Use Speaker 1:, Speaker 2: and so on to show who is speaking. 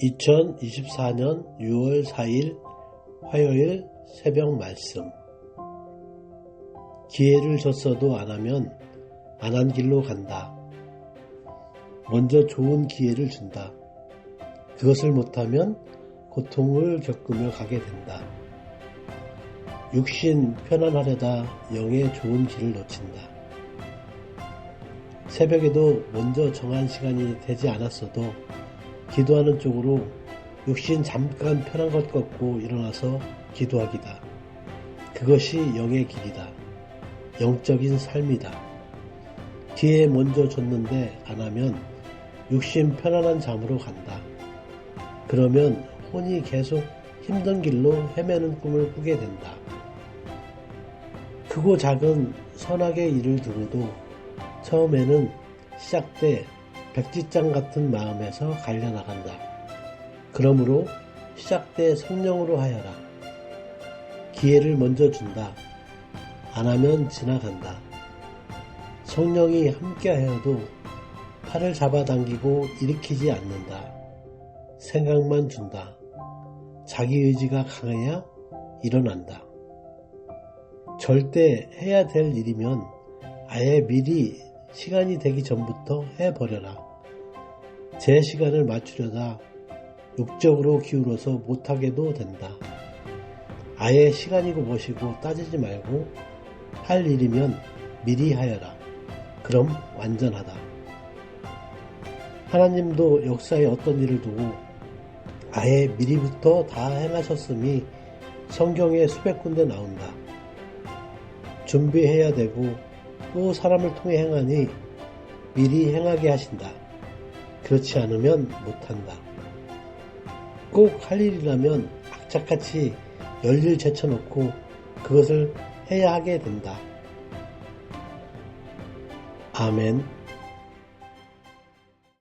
Speaker 1: 2024년 6월 4일 화요일 새벽 말씀 기회를 줬어도 안 하면 안 한 길로 간다. 먼저 좋은 기회를 준다. 그것을 못하면 고통을 겪으며 가게 된다. 육신 편안하려다 영의 좋은 길을 놓친다. 새벽에도 먼저 정한 시간이 되지 않았어도 기도하는 쪽으로 육신 잠깐 편한 것 같고 일어나서 기도하기다. 그것이 영의 길이다. 영적인 삶이다. 기회 먼저 줬는데 안 하면 육신 편안한 잠으로 간다. 그러면 혼이 계속 힘든 길로 헤매는 꿈을 꾸게 된다. 크고 작은 선악의 일을 두고도 처음에는 시작 때 백지장 같은 마음에서 갈려나간다. 그러므로 시작 때 성령으로 하여라. 기회를 먼저 준다. 안 하면 지나간다. 성령이 함께 하여도 팔을 잡아당기고 일으키지 않는다. 생각만 준다. 자기 의지가 강해야 일어난다. 절대 해야 될 일이면 아예 미리 시간이 되기 전부터 해버려라. 제 시간을 맞추려다 육적으로 기울어서 못하게도 된다. 아예 시간이고 뭐시고 따지지 말고 할 일이면 미리 하여라. 그럼 완전하다. 하나님도 역사에 어떤 일을 두고 아예 미리부터 다 행하셨음이 성경에 수백 군데 나온다. 준비해야 되고 또 사람을 통해 행하니 미리 행하게 하신다. 그렇지 않으면 못한다. 꼭 할 일이라면 악착같이 열일 제쳐놓고 그것을 해야 하게 된다. 아멘.